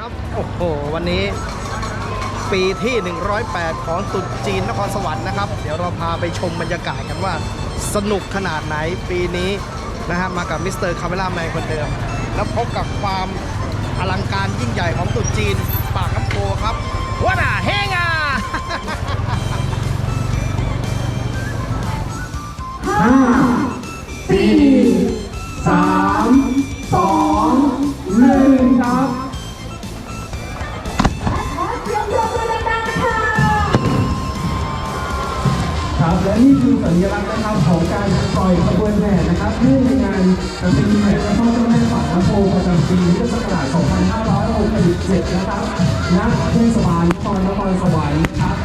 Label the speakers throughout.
Speaker 1: ครับ โอ้โห วันนี้ปีที่ 108 ของตรุษจีนนครสวรรค์นะครับ เดี๋ยวเราพาไปชมบรรยากาศกันว่า สนุกขนาดไหนปีนี้นะฮะมากับมิสเตอร์คาเมล่าแมนคนเดิม แล้วพบกับความอลังการยิ่งใหญ่ของตรุษจีน ปากน้ำโพครับวัดาเฮงา
Speaker 2: ห้าสี่สามสอง
Speaker 3: สั
Speaker 2: ญลักษณ์นะครับของการปล่อยขบวนแห่นะครับเนื่องในงานประเพณีแห่พระพ่อเจ้าแม่ฝาโพประจำปีพุทธศักราช2567 นะครับณเทศบาลนครนครสวรรค์ครับ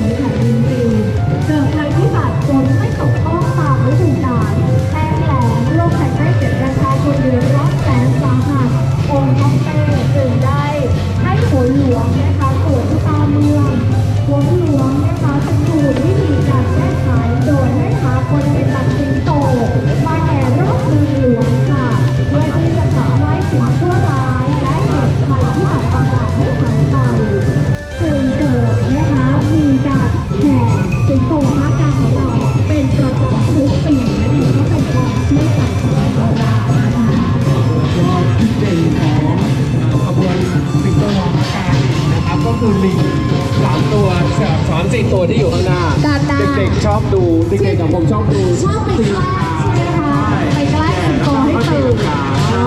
Speaker 3: มีขั
Speaker 2: ดดินดีเกิ
Speaker 3: ดภัยบไม่ตกต้องตามฤดูาลแห้งแล้งโรคภัยไข้เจ็บประชาชนเดือดร้อแสนสาหัสองต้องเต้จึได้ให้ฝนหลว
Speaker 2: ที่อยู่ข้างหน้าเด็กๆชอบดูเด็กๆกับผมชอบดู
Speaker 3: ชอบไปใกล้ใช่ไหมคะไปใกล้
Speaker 2: กันก่อให้
Speaker 3: ตื่น
Speaker 2: อ๋อ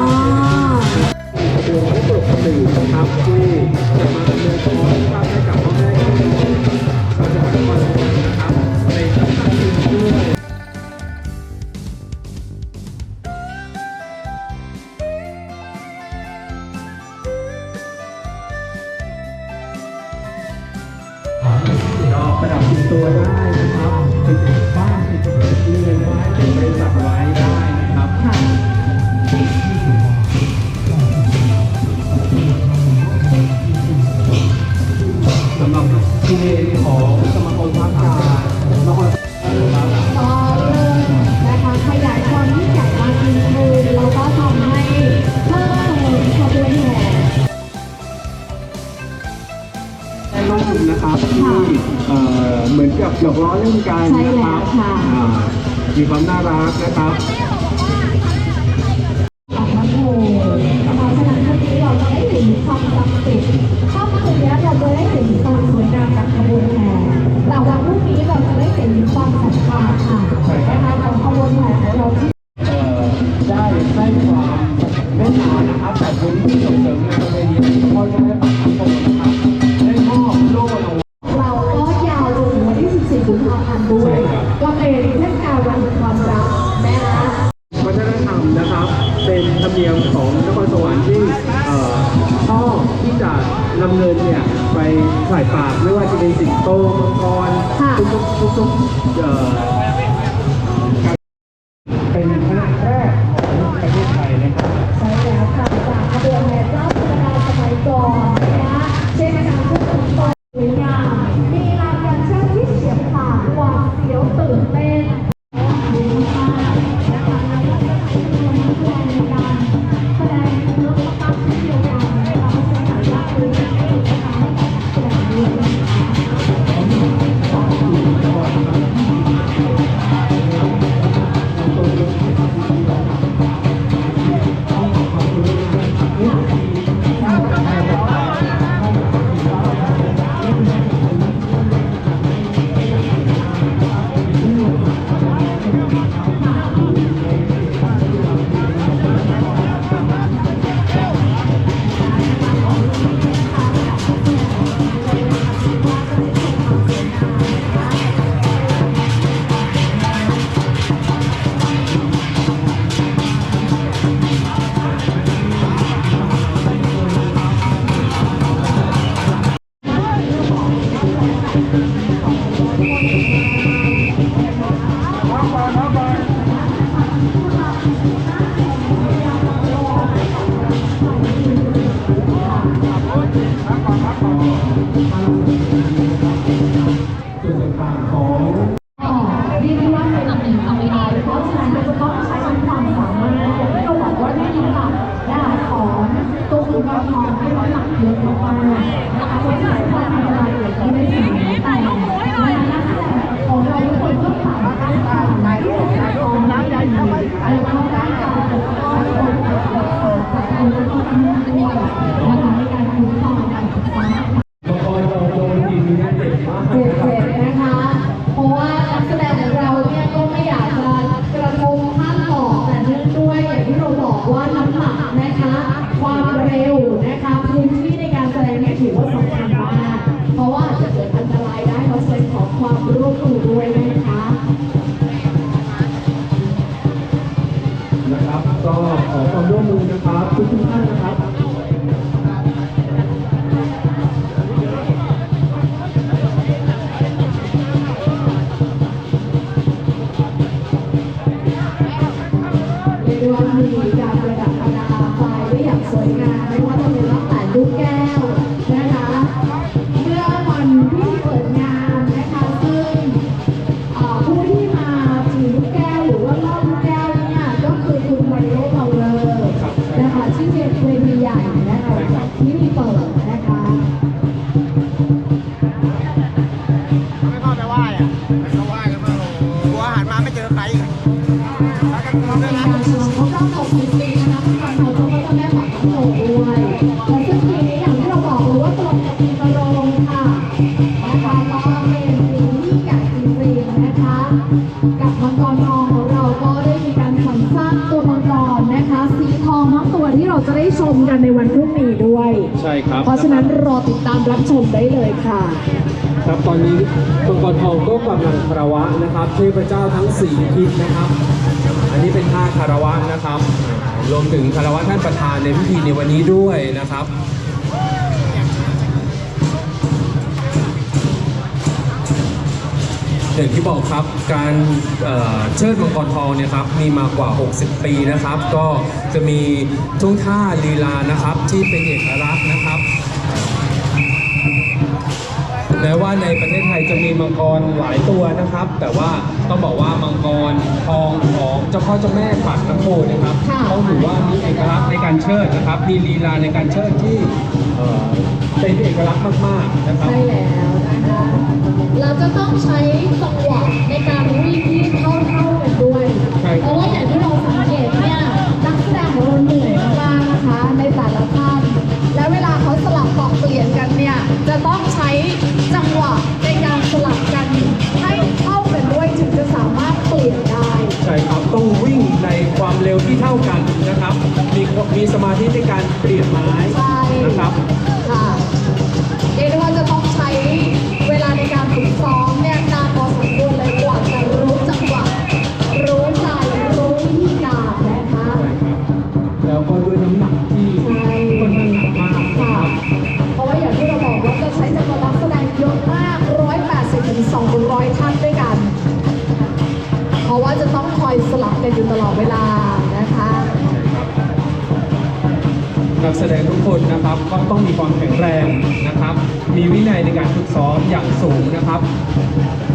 Speaker 3: ขบวนพร
Speaker 2: ตื่นครับที่ มีควา
Speaker 3: มน่ารักนะค
Speaker 2: รับ ตา
Speaker 3: มรับชมได้เลยค่ะครั
Speaker 2: บ
Speaker 3: ตอนนี้มั
Speaker 2: งกรทองก็กำลังคารวะนะครับเทพเจ้าทั้งสี่ทิศนะครับ อันนี้เป็นท่าคารวะนะครับ รวมถึงคารวะท่านประธานในพิธีในวันนี้ด้วยนะครับอย่างที่บอกครับการเเชิดมังกรทองเนี่ยครับมีมากว่า 60 ปีนะครับ ก็จะมีทุ่งท่าลีลานะครับที่เป็นเอกลักษณ์นะครับ แม้ว่าในประเทศไทยจะมีมังกรหลายตัวนะครับ แต่ว่าต้องบอกว่ามังกรทองของเจ้าพ่อเจ้าแม่ปากน้ำโพนะครับ
Speaker 3: ค่ะ
Speaker 2: ต้องถือว่ามีเอกลักษณ์ในการเชิดนะครับมีลีลาในการเชิดที่เอ่อเป็นเอกลักษณ์มากๆนะครับ
Speaker 3: ใช่แล้วนะคะเราจะต้องใช้จังหวะในการวิ่งที่เท่าเท่าๆกันด้วย
Speaker 2: ใช่
Speaker 3: เพราะว่าอย่างที่เรา
Speaker 2: ที่เท่ากันนะครับ มีมีสมาธิในการเปลี่ยนไม้
Speaker 3: ใช่
Speaker 2: นะครับ
Speaker 3: คนนะค
Speaker 2: รับ
Speaker 3: ก็ต้อง
Speaker 2: มีความแข็งแรงนะครับ มีวินัยในการฝึกซ้อมอย่างสูงนะครับ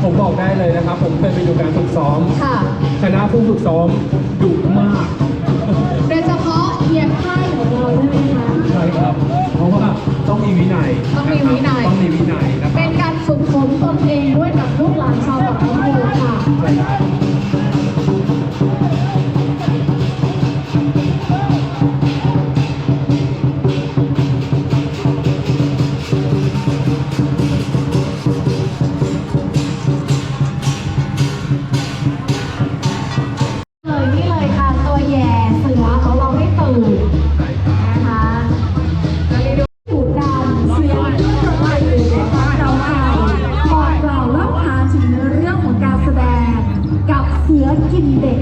Speaker 2: ผมบอกได้เลยนะครับ ผมเคยไปดูการฝึกซ้อม
Speaker 3: ค่ะ
Speaker 2: คณะผู้ฝึกซ้อมดุ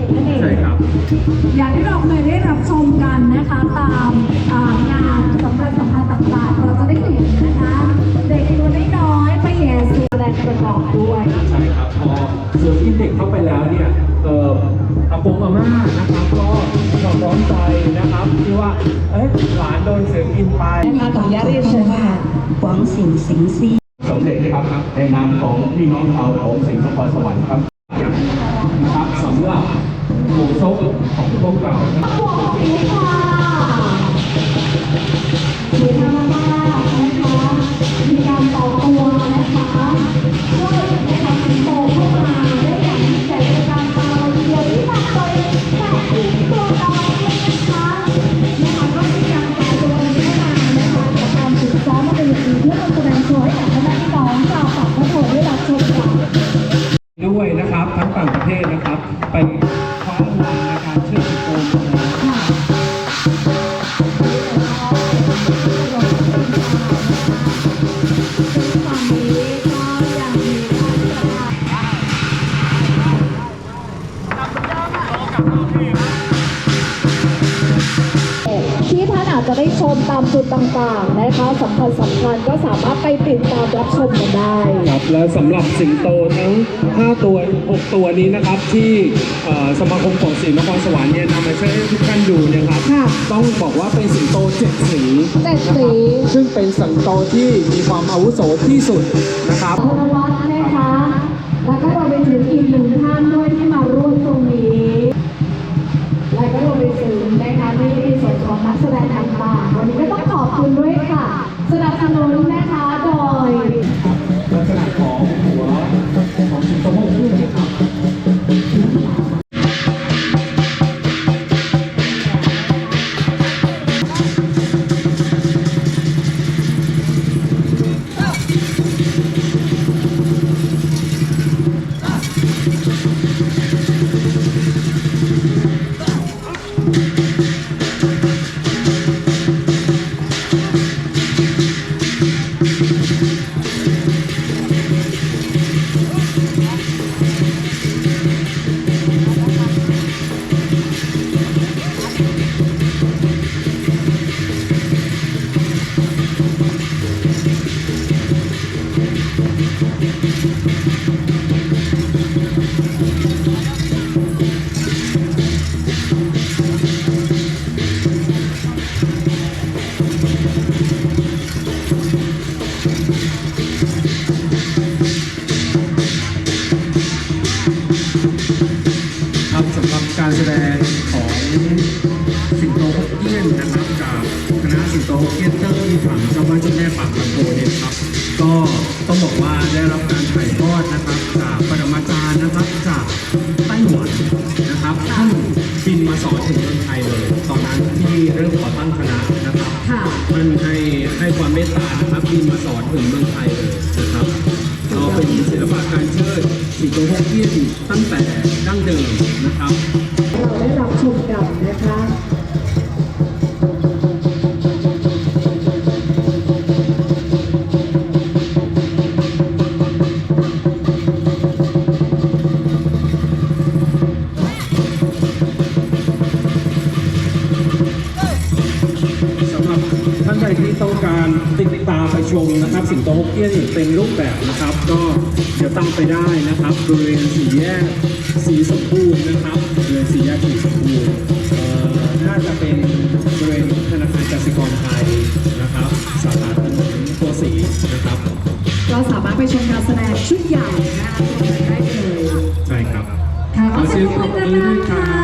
Speaker 2: กิน
Speaker 3: เด็กนั่นเองใช่
Speaker 2: ครับ
Speaker 3: อย่างที่เราเคยได้รับชมกันนะคะตามอ่างานสำคัญสำคัญต่างๆเราจะได้เห็นนะคะ เด็กตัวน้อยๆไปแย่เสือแสดงประกอบด้วย
Speaker 2: ใช่ครับพอเสือกินเด็กเข้าไปแล้วเนี่ยเอ่ออากงอาม่านะครับก็ความร้อนใจนะครับที่ว่าเอ๊ะหลานโดนเสือกินไป
Speaker 3: นะคะขออนุญาตเรียนเชิญค่ะ
Speaker 4: หวังสิ่งสิงซี
Speaker 5: สำเร็จครับในนามของพี่น้องชาวของสิงห์นครสวรรค์ครับ
Speaker 2: นะครับสำหรับ หมูซกข
Speaker 3: ทั้ง
Speaker 2: 5 ตัว 6 ตัวนี้นะครับที่เอ่อสมาคมของสิงห์นครสวรรค์เนี่ยนำมาใช้ให้ทุกท่านดูเนะครับ
Speaker 3: ค่ะ
Speaker 2: ต้องบอกว่าเป็นสิงโตเจ็ดสี
Speaker 3: เจ็ดสี
Speaker 2: นะครับซึ่งเป็นสิงโตที่มีความอาวุโสที่สุดนะครับ
Speaker 3: ธนวัฒน์นะคะ แล้วก็เราไปถึงอีกหนึ่งท่านด้วยที่มาร่วมตรงนี้ และก็รวมไปถึงนะคะที่ส่วนของนักแสดงต่างๆวันนี้ก็ต้องขอบคุณด้วยค่ะ สนับสนุนนะคะ
Speaker 2: การแสดงของสิงโตฮกเกี้ยนนะครับจากคณะสิงโตฮกเกี้ยนเตอร์ที่ฝังเจ้าบ้านเจ้าแม่ปากลำโพเนี่ยครับก็ต้องบอกว่าได้รับการถ่าย นะครับสิงโตฮกเกี้ยนเต็มรูปแบบนะครับ ก็เดี๋ตั้งไปได้นะครับบริเวณสีแยกสีสมบูรณ์นะครับบริเวณสีแยกสีสมบูรณ์น่าจะเป็นบริเวณธนาคารกสิกรไทยนะครับสาขาถนนโกสีนะครับ
Speaker 3: เราสามารถไปชมการแสดงชุดใหญ่นะคะได้เลย
Speaker 2: ใช่ครับขอเสียงปมากด้วครั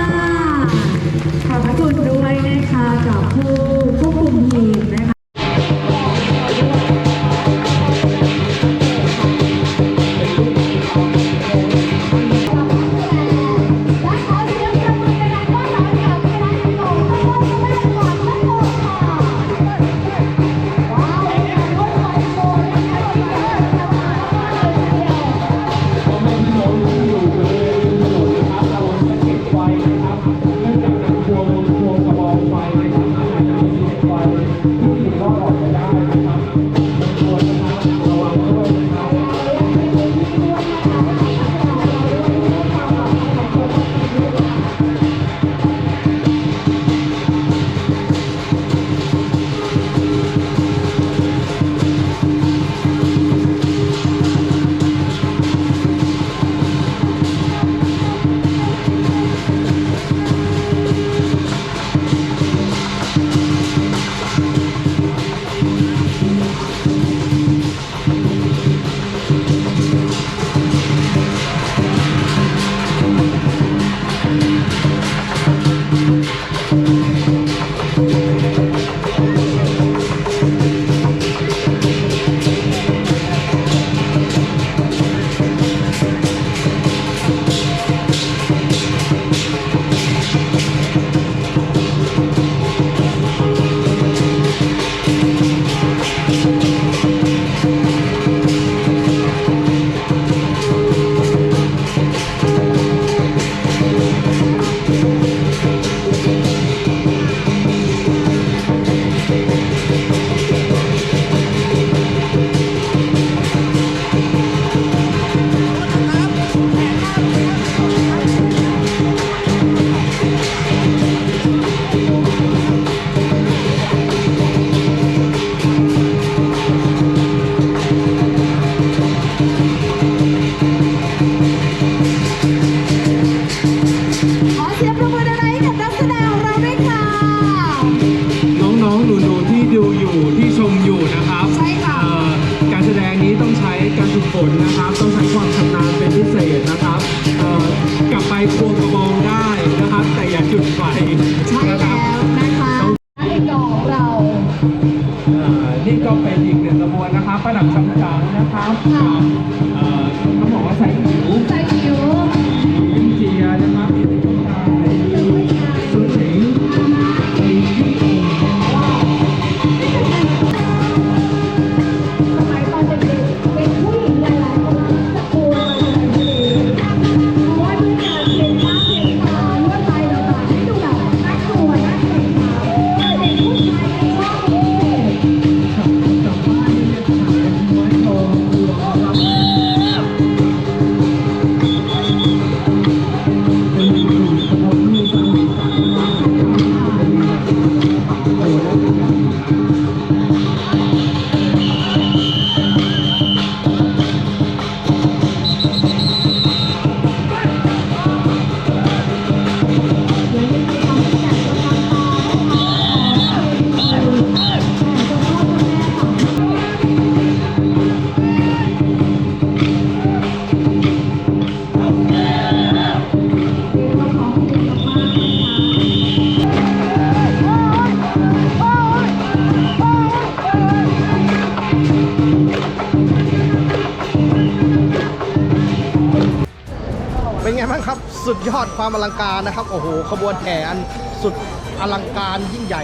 Speaker 1: สุดยอดความอลังการนะครับ โอ้โห ขบวนแห่อันสุดอลังการยิ่งใหญ่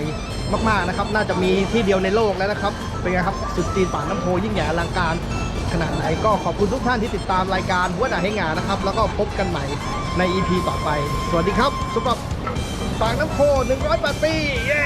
Speaker 1: มากๆนะครับ น่าจะมีที่เดียวในโลกแล้วนะครับ เป็นไงครับ สุดจีนปากน้ำโพยิ่งใหญ่อลังการขนาดไหนก็ขอบคุณทุกท่านที่ติดตามรายการหัวหน้าให้งานนะครับ แล้วก็พบกันใหม่ใน EP ต่อไป สวัสดีครับสำหรับปากน้ำโพ108ปี เย้